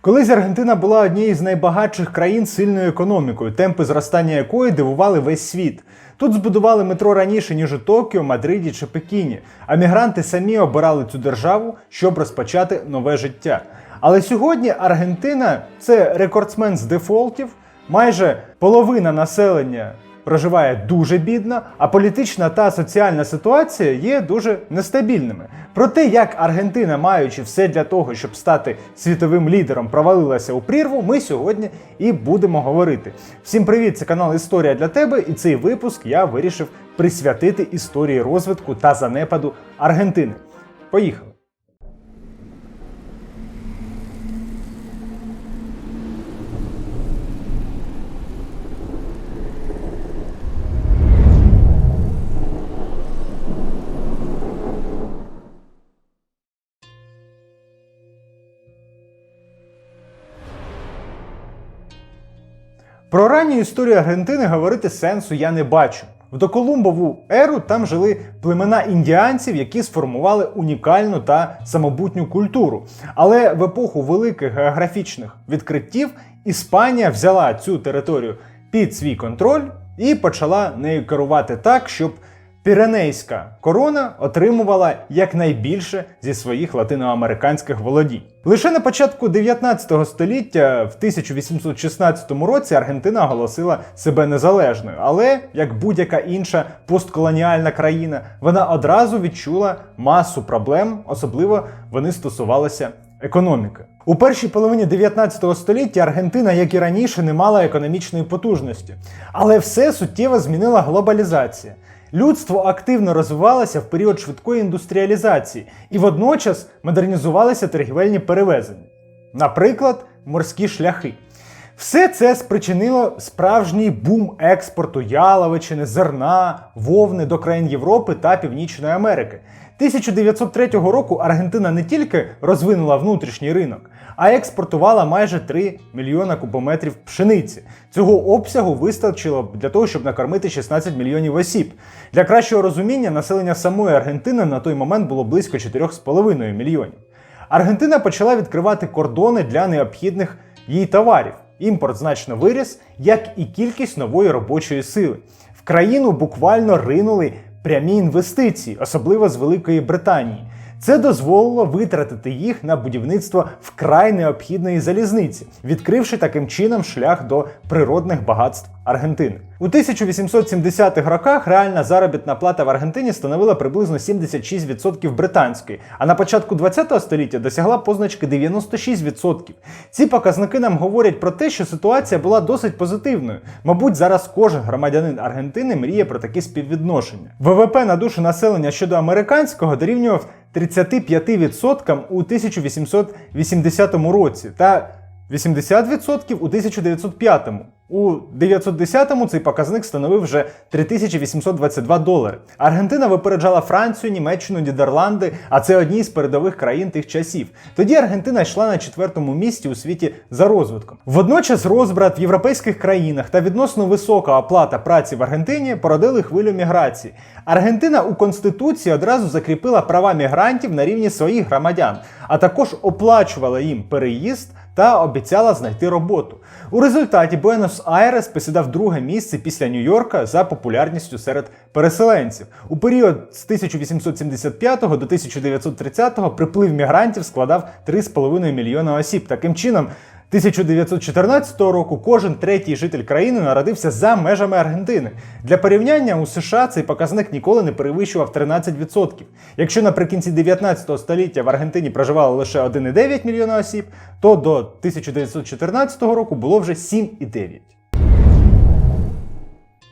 Колись Аргентина була однією з найбагатших країн сильною економікою, темпи зростання якої дивували весь світ. Тут збудували метро раніше, ніж у Токіо, Мадриді чи Пекіні, а мігранти самі обирали цю державу, щоб розпочати нове життя. Але сьогодні Аргентина це рекордсмен з дефолтів, майже половина населення проживає дуже бідно, а політична та соціальна ситуація є дуже нестабільними. Про те, як Аргентина, маючи все для того, щоб стати світовим лідером, провалилася у прірву, ми сьогодні і будемо говорити. Всім привіт! Це канал Історія для тебе, і цей випуск я вирішив присвятити історії розвитку та занепаду Аргентини. Поїхали! Про ранню історію Аргентини говорити сенсу я не бачу. В доколумбову еру там жили племена індіанців, які сформували унікальну та самобутню культуру. Але в епоху великих географічних відкриттів Іспанія взяла цю територію під свій контроль і почала нею керувати так, щоб Піренейська корона отримувала якнайбільше зі своїх латиноамериканських володінь. Лише на початку 19 століття, в 1816 році, Аргентина оголосила себе незалежною, але як будь-яка інша постколоніальна країна, вона одразу відчула масу проблем, особливо вони стосувалися економіки. У першій половині 19 століття Аргентина, як і раніше, не мала економічної потужності, але все суттєво змінила глобалізація. Людство активно розвивалося в період швидкої індустріалізації і водночас модернізувалися торгівельні перевезення, наприклад, морські шляхи. Все це спричинило справжній бум експорту яловичини, зерна, вовни до країн Європи та Північної Америки. 1903 року Аргентина не тільки розвинула внутрішній ринок, а експортувала майже 3 мільйона кубометрів пшениці. Цього обсягу вистачило б для того, щоб накормити 16 мільйонів осіб. Для кращого розуміння населення самої Аргентини на той момент було близько 4,5 мільйонів. Аргентина почала відкривати кордони для необхідних їй товарів. Імпорт значно виріс, як і кількість нової робочої сили. В країну буквально ринули прямі інвестиції, особливо з Великої Британії. Це дозволило витратити їх на будівництво вкрай необхідної залізниці, відкривши таким чином шлях до природних багатств Аргентини. У 1870-х роках реальна заробітна плата в Аргентині становила приблизно 76% британської, а на початку 20 століття досягла позначки 96%. Ці показники нам говорять про те, що ситуація була досить позитивною. Мабуть, зараз кожен громадянин Аргентини мріє про такі співвідношення. ВВП на душу населення щодо американського дорівнював 35% у 1880 році. Та 80% у 1905. У 910-му цей показник становив вже 3822 долари. Аргентина випереджала Францію, Німеччину, Нідерланди, а це одні з передових країн тих часів. Тоді Аргентина йшла на четвертому місці у світі за розвитком. Водночас розбрат в європейських країнах та відносно висока оплата праці в Аргентині породили хвилю міграції. Аргентина у конституції одразу закріпила права мігрантів на рівні своїх громадян, а також оплачувала їм переїзд та обіцяла знайти роботу. У результаті Буенос-Айрес посідав друге місце після Нью-Йорка за популярністю серед переселенців. У період з 1875 до 1930 приплив мігрантів складав 3,5 мільйона осіб. Таким чином, 1914 року кожен третій житель країни народився за межами Аргентини. Для порівняння у США цей показник ніколи не перевищував 13%. Якщо наприкінці 19 століття в Аргентині проживало лише 1,9 мільйона осіб, то до 1914 року було вже 7,9.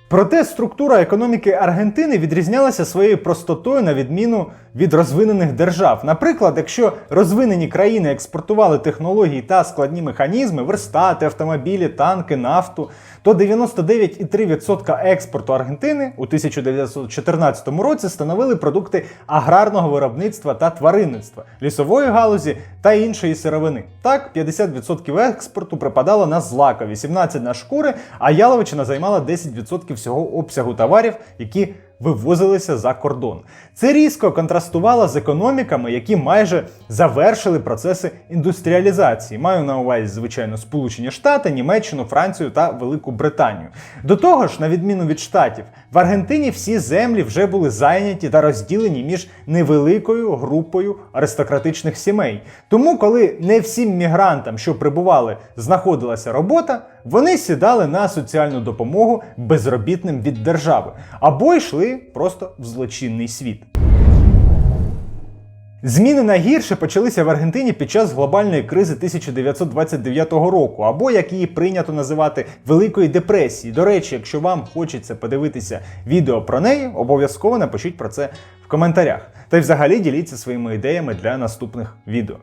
Проте структура економіки Аргентини відрізнялася своєю простотою на відміну від розвинених держав. Наприклад, якщо розвинені країни експортували технології та складні механізми, верстати, автомобілі, танки, нафту, то 99,3% експорту Аргентини у 1914 році становили продукти аграрного виробництва та тваринництва, лісової галузі та іншої сировини. Так, 50% експорту припадало на злака, 18% на шкури, а яловичина займала 10% всього обсягу товарів, які вивозилися за кордон. Це різко контрастувало з економіками, які майже завершили процеси індустріалізації. Маю на увазі, звичайно, Сполучені Штати, Німеччину, Францію та Велику Британію. До того ж, на відміну від штатів, в Аргентині всі землі вже були зайняті та розділені між невеликою групою аристократичних сімей. Тому, коли не всім мігрантам, що прибували, знаходилася робота, вони сідали на соціальну допомогу безробітним від держави або йшли просто в злочинний світ. Зміни на гірше почалися в Аргентині під час глобальної кризи 1929 року, або як її прийнято називати Великої депресії. До речі, якщо вам хочеться подивитися відео про неї, обов'язково напишіть про це в коментарях. Та й взагалі діліться своїми ідеями для наступних відео.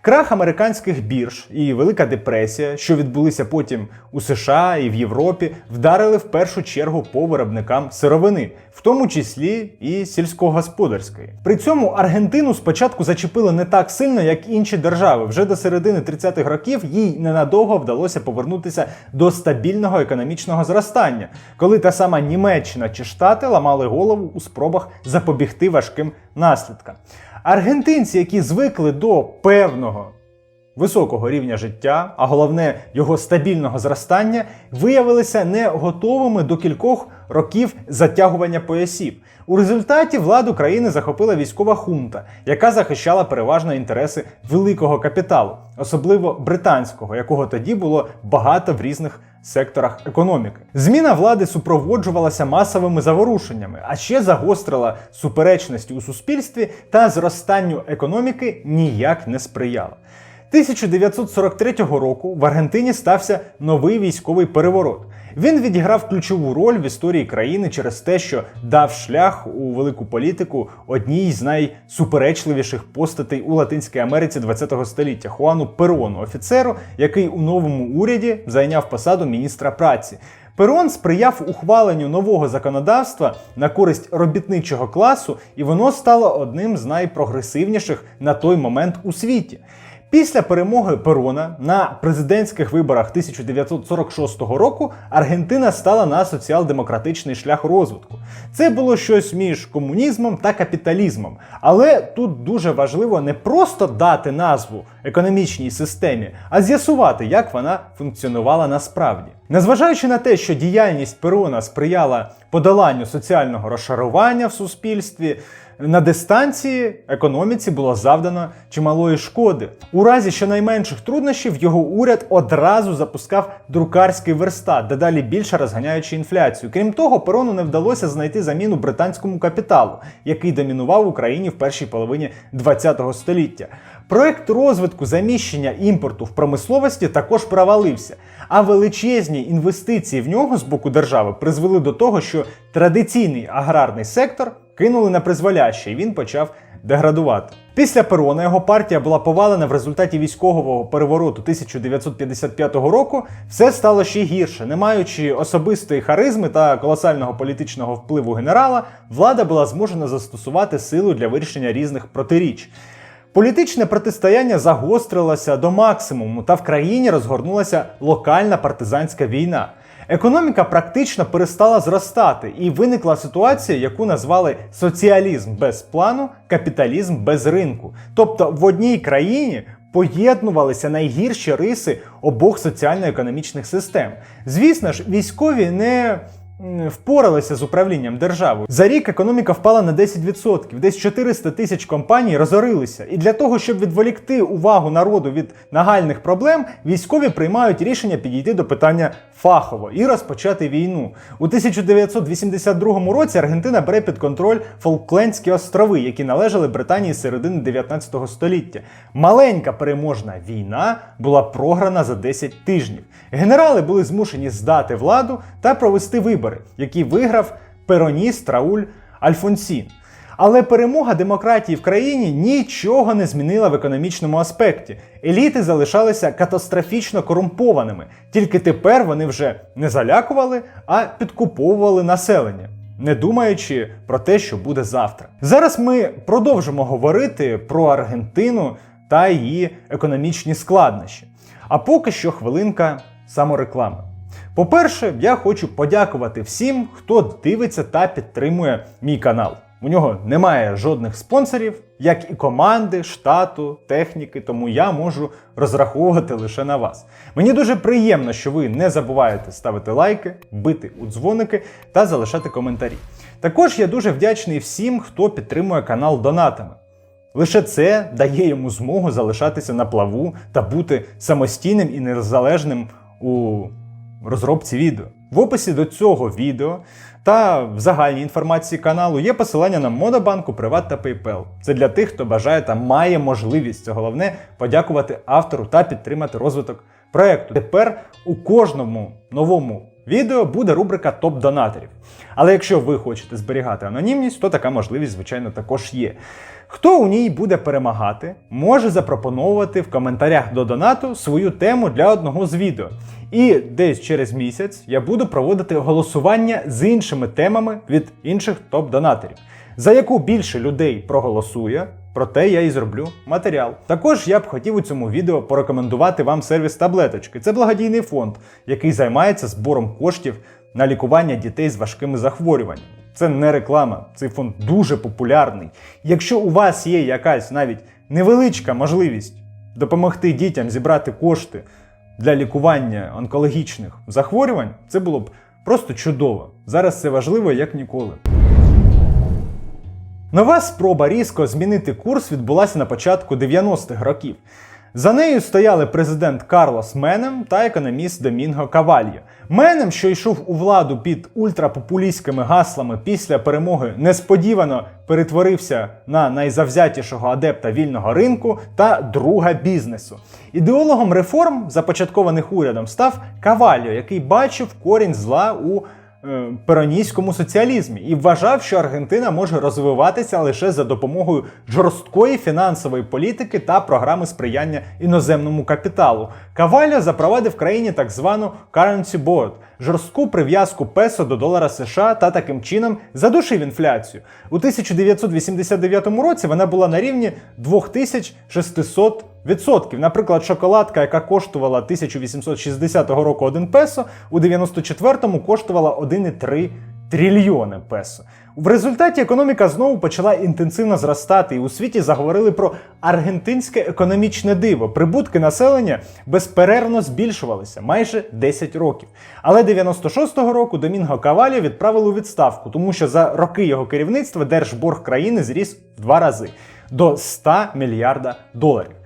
Крах американських бірж і Велика депресія, що відбулися потім у США і в Європі, вдарили в першу чергу по виробникам сировини, в тому числі і сільськогосподарської. При цьому Аргентину спочатку зачепили не так сильно, як інші держави. Вже до середини 30-х років їй ненадовго вдалося повернутися до стабільного економічного зростання, коли та сама Німеччина чи Штати ламали голову у спробах запобігти важким наслідкам. Аргентинці, які звикли до певного високого рівня життя, а головне його стабільного зростання, виявилися не готовими до кількох років затягування поясів. У результаті владу країни захопила військова хунта, яка захищала переважно інтереси великого капіталу, особливо британського, якого тоді було багато в різних секторах економіки. Зміна влади супроводжувалася масовими заворушеннями, а ще загострила суперечності у суспільстві та зростанню економіки ніяк не сприяла. 1943 року в Аргентині стався новий військовий переворот. Він відіграв ключову роль в історії країни через те, що дав шлях у велику політику одній з найсуперечливіших постатей у Латинській Америці ХХ століття Хуану Перону, офіцеру, який у новому уряді зайняв посаду міністра праці. Перон сприяв ухваленню нового законодавства на користь робітничого класу, і воно стало одним з найпрогресивніших на той момент у світі. Після перемоги Перона на президентських виборах 1946 року Аргентина стала на соціал-демократичний шлях розвитку. Це було щось між комунізмом та капіталізмом. Але тут дуже важливо не просто дати назву економічній системі, а з'ясувати, як вона функціонувала насправді. Незважаючи на те, що діяльність Перона сприяла подоланню соціального розшарування в суспільстві. На дистанції економіці було завдано чималої шкоди. У разі щонайменших труднощів його уряд одразу запускав друкарський верстат, дедалі більше розганяючи інфляцію. Крім того, перону не вдалося знайти заміну британському капіталу, який домінував в Україні в першій половині ХХ століття. Проект розвитку заміщення імпорту в промисловості також провалився, а величезні інвестиції в нього з боку держави призвели до того, що традиційний аграрний сектор кинули на призволяще, і він почав деградувати. Після Перона його партія була повалена в результаті військового перевороту 1955 року. Все стало ще гірше. Не маючи особистої харизми та колосального політичного впливу генерала, влада була змушена застосувати силу для вирішення різних протиріч. Політичне протистояння загострилося до максимуму, та в країні розгорнулася локальна партизанська війна. Економіка практично перестала зростати, і виникла ситуація, яку назвали соціалізм без плану, капіталізм без ринку. Тобто в одній країні поєднувалися найгірші риси обох соціально-економічних систем. Звісно ж, військові не впоралися з управлінням державою. За рік економіка впала на 10%, десь 400 тисяч компаній розорилися. І для того, щоб відволікти увагу народу від нагальних проблем, військові приймають рішення підійти до питання фахово і розпочати війну. У 1982 році Аргентина бере під контроль Фолклендські острови, які належали Британії з середини 19 століття. Маленька переможна війна була програна за 10 тижнів. Генерали були змушені здати владу та провести вибори, які виграв пероніст Рауль Альфонсін. Але перемога демократії в країні нічого не змінила в економічному аспекті. Еліти залишалися катастрофічно корумпованими. Тільки тепер вони вже не залякували, а підкуповували населення. Не думаючи про те, що буде завтра. Зараз ми продовжимо говорити про Аргентину та її економічні складнощі. А поки що хвилинка самореклами. По-перше, я хочу подякувати всім, хто дивиться та підтримує мій канал. У нього немає жодних спонсорів, як і команди, штату, техніки, тому я можу розраховувати лише на вас. Мені дуже приємно, що ви не забуваєте ставити лайки, бити у дзвоники та залишати коментарі. Також я дуже вдячний всім, хто підтримує канал донатами. Лише це дає йому змогу залишатися на плаву та бути самостійним і незалежним у розробці відео. В описі до цього відео та в загальній інформації каналу є посилання на Модобанку, Приват та PayPal. Це для тих, хто бажає та має можливість. Це головне подякувати автору та підтримати розвиток проекту. Тепер у кожному новому відео буде рубрика топ-донаторів. Але якщо ви хочете зберігати анонімність, то така можливість, звичайно, також є. Хто у ній буде перемагати, може запропонувати в коментарях до донату свою тему для одного з відео. І десь через місяць я буду проводити голосування з іншими темами від інших топ-донаторів. За яку більше людей проголосує, про те я і зроблю матеріал. Також я б хотів у цьому відео порекомендувати вам сервіс таблеточки. Це благодійний фонд, який займається збором коштів на лікування дітей з важкими захворюваннями. Це не реклама, цей фонд дуже популярний. Якщо у вас є якась навіть невеличка можливість допомогти дітям зібрати кошти для лікування онкологічних захворювань, це було б просто чудово. Зараз це важливо як ніколи. Нова спроба різко змінити курс відбулася на початку 90-х років. За нею стояли президент Карлос Менем та економіст Домінго Кавальо. Менем, що йшов у владу під ультрапопулістськими гаслами після перемоги, несподівано перетворився на найзавзятішого адепта вільного ринку та друга бізнесу. Ідеологом реформ, започаткованих урядом, став Кавальо, який бачив корінь зла у е, перонійському соціалізмі і вважав, що Аргентина може розвиватися лише за допомогою жорсткої фінансової політики та програми сприяння іноземному капіталу. Каваля запровадив в країні так звану currency board – жорстку прив'язку песо до долара США та таким чином задушив інфляцію. У 1989 році вона була на рівні 2600 відсотків. Наприклад, шоколадка, яка коштувала 1860 року 1 песо, у 94-му коштувала 1,3 трильйони песо. В результаті економіка знову почала інтенсивно зростати, і у світі заговорили про аргентинське економічне диво. Прибутки населення безперервно збільшувалися майже 10 років. Але 96-го року Домінго Кавалі відправили у відставку, тому що за роки його керівництва держборг країни зріс в два рази до 100 мільярда доларів.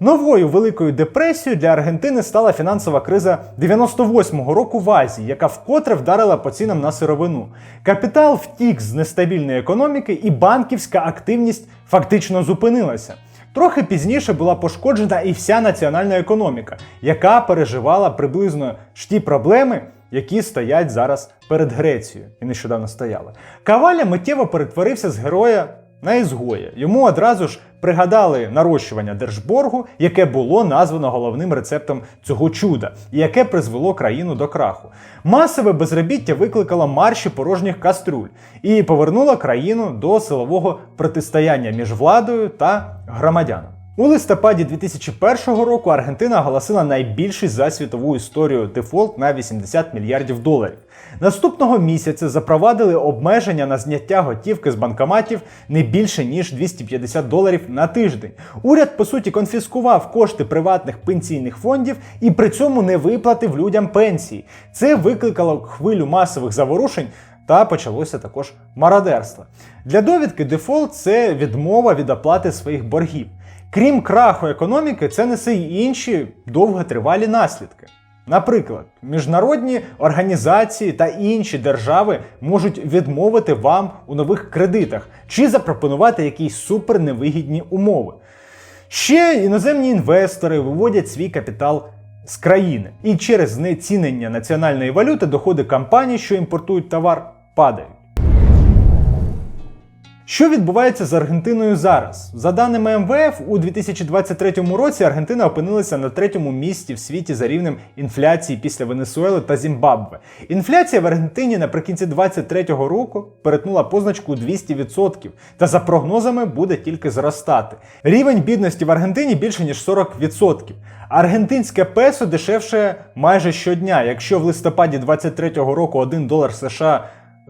Новою великою депресією для Аргентини стала фінансова криза 98-го року в Азії, яка вкотре вдарила по цінам на сировину. Капітал втік з нестабільної економіки, і банківська активність фактично зупинилася. Трохи пізніше була пошкоджена і вся національна економіка, яка переживала приблизно ж ті проблеми, які стоять зараз перед Грецією і нещодавно стояли. Каваля миттєво перетворився з героя на ізгоя. Йому одразу ж пригадали нарощування держборгу, яке було названо головним рецептом цього чуда, і яке призвело країну до краху. Масове безробіття викликало марші порожніх кастрюль і повернуло країну до силового протистояння між владою та громадянами. У листопаді 2001 року Аргентина оголосила найбільший за світову історію дефолт на 80 мільярдів доларів. Наступного місяця запровадили обмеження на зняття готівки з банкоматів не більше ніж 250 доларів на тиждень. Уряд по суті конфіскував кошти приватних пенсійних фондів і при цьому не виплатив людям пенсії. Це викликало хвилю масових заворушень. Та почалося також мародерство. Для довідки дефолт це відмова від оплати своїх боргів. Крім краху економіки, це несе й інші довготривалі наслідки. Наприклад, міжнародні організації та інші держави можуть відмовити вам у нових кредитах чи запропонувати якісь суперневигідні умови. Ще іноземні інвестори виводять свій капітал з країни, і через знецінення національної валюти доходи компаній, що імпортують товар, падають. Що відбувається з Аргентиною зараз? За даними МВФ, у 2023 році Аргентина опинилася на третьому місці в світі за рівнем інфляції після Венесуели та Зімбабве. Інфляція в Аргентині наприкінці 2023 року перетнула позначку у 200%, та за прогнозами буде тільки зростати. Рівень бідності в Аргентині більше ніж 40%. Аргентинське песо дешевше майже щодня. Якщо в листопаді 2023 року 1 долар США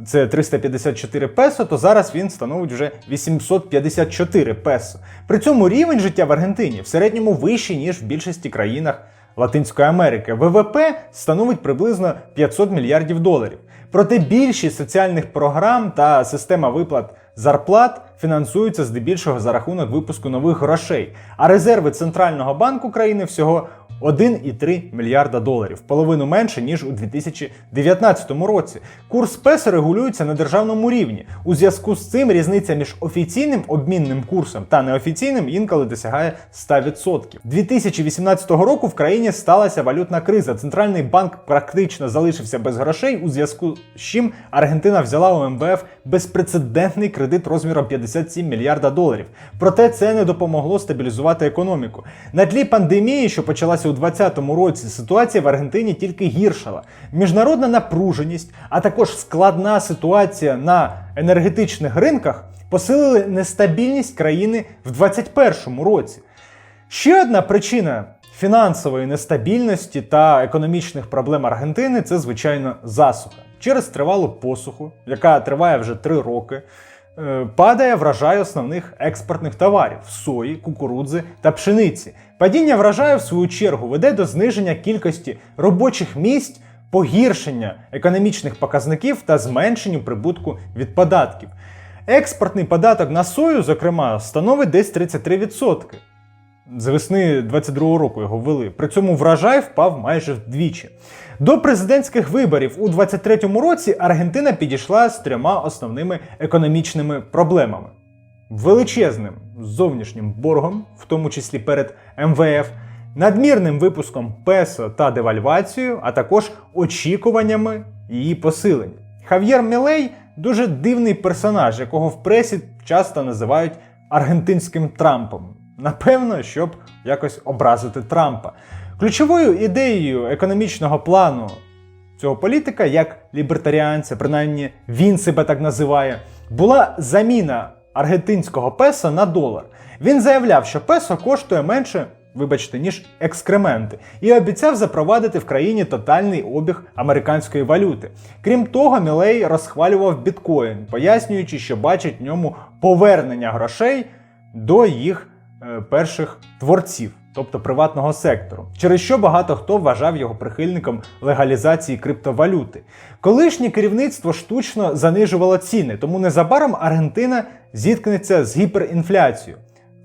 це 354 песо, то зараз він становить вже 854 песо. При цьому рівень життя в Аргентині в середньому вищий, ніж в більшості країнах Латинської Америки. ВВП становить приблизно 500 мільярдів доларів. Проте більшість соціальних програм та система виплат зарплат фінансуються здебільшого за рахунок випуску нових грошей, а резерви Центрального банку країни всього 1,3 мільярда доларів, половину менше ніж у 2019 році. Курс песо регулюється на державному рівні. У зв'язку з цим різниця між офіційним обмінним курсом та неофіційним інколи досягає 100%. 2018 року в країні сталася валютна криза. Центральний банк практично залишився без грошей, у зв'язку з чим Аргентина взяла у МВФ безпрецедентний кредит розміром 57 мільярда доларів. Проте це не допомогло стабілізувати економіку. На тлі пандемії, що почалася у 2020 році, ситуація в Аргентині тільки гіршала. Міжнародна напруженість, а також складна ситуація на енергетичних ринках посилили нестабільність країни в 2021 році. Ще одна причина фінансової нестабільності та економічних проблем Аргентини це, звичайно, засуха. Через тривалу посуху, яка триває вже три роки, е, падає врожай основних експортних товарів сої, кукурудзи та пшениці. Падіння врожаю, в свою чергу, веде до зниження кількості робочих місць, погіршення економічних показників та зменшенню прибутку від податків. Експортний податок на сою, зокрема, становить десь 33%. З весни 22-го року його ввели. При цьому врожай впав майже вдвічі. До президентських виборів у 23-му році Аргентина підійшла з трьома основними економічними проблемами: величезним зовнішнім боргом, в тому числі перед МВФ, надмірним випуском песо та девальвацією, а також очікуваннями її посилення. Хав'єр Мілей дуже дивний персонаж, якого в пресі часто називають аргентинським Трампом. Напевно, щоб якось образити Трампа. Ключовою ідеєю економічного плану цього політика, як лібертаріанця, принаймні він себе так називає, була заміна аргентинського песо на долар. Він заявляв, що песо коштує менше, вибачте, ніж екскременти, і обіцяв запровадити в країні тотальний обіг американської валюти. Крім того, Мілей розхвалював біткоін, пояснюючи, що бачить в ньому повернення грошей до їх перших творців. Тобто приватного сектору, через що багато хто вважав його прихильником легалізації криптовалюти. Колишнє керівництво штучно занижувало ціни, тому незабаром Аргентина зіткнеться з гіперінфляцією.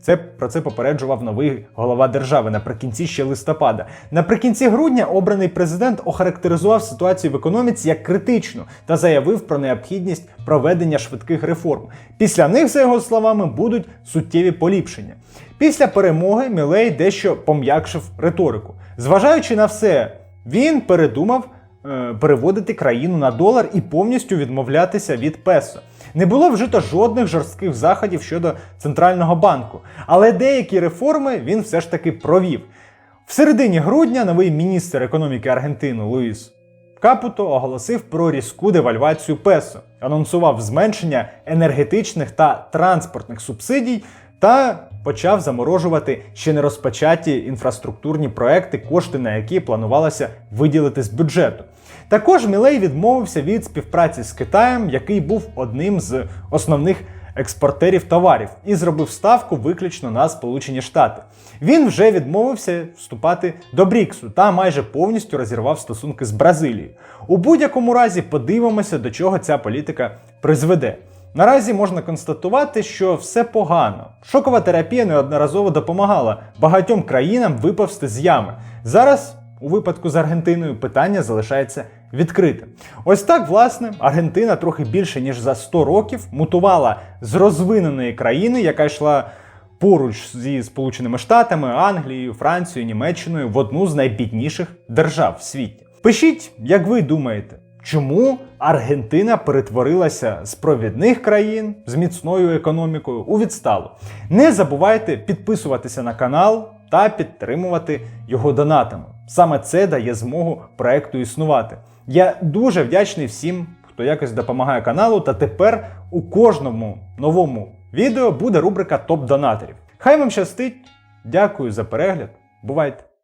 Це про це попереджував новий голова держави наприкінці ще листопада. Наприкінці грудня обраний президент охарактеризував ситуацію в економіці як критичну та заявив про необхідність проведення швидких реформ. Після них, за його словами, будуть суттєві поліпшення. Після перемоги Мілей дещо пом'якшив риторику. Зважаючи на все, він передумав переводити країну на долар і повністю відмовлятися від песо. Не було вжито жодних жорстких заходів щодо центрального банку, але деякі реформи він все ж таки провів. В середині грудня новий міністр економіки Аргентини Луїс Капуто оголосив про різку девальвацію песо, анонсував зменшення енергетичних та транспортних субсидій та почав заморожувати ще не розпочаті інфраструктурні проекти, кошти на які планувалося виділити з бюджету. Також Мілей відмовився від співпраці з Китаєм, який був одним з основних експортерів товарів, і зробив ставку виключно на Сполучені Штати. Він вже відмовився вступати до Бріксу та майже повністю розірвав стосунки з Бразилією. У будь-якому разі подивимося, до чого ця політика призведе. Наразі можна констатувати, що все погано. Шокова терапія неодноразово допомагала багатьом країнам виповзти з ями. Зараз, у випадку з Аргентиною, питання залишається відкритим. Ось так, власне, Аргентина трохи більше ніж за 100 років мутувала з розвиненої країни, яка йшла поруч зі Сполученими Штатами, Англією, Францією, Німеччиною в одну з найбідніших держав в світі. Пишіть, як ви думаєте. Чому Аргентина перетворилася з провідних країн з міцною економікою у відсталу. Не забувайте підписуватися на канал та підтримувати його донатами. Саме це дає змогу проекту існувати. Я дуже вдячний всім, хто якось допомагає каналу, та тепер у кожному новому відео буде рубрика топ донаторів. Хай вам щастить! Дякую за перегляд. Бувайте!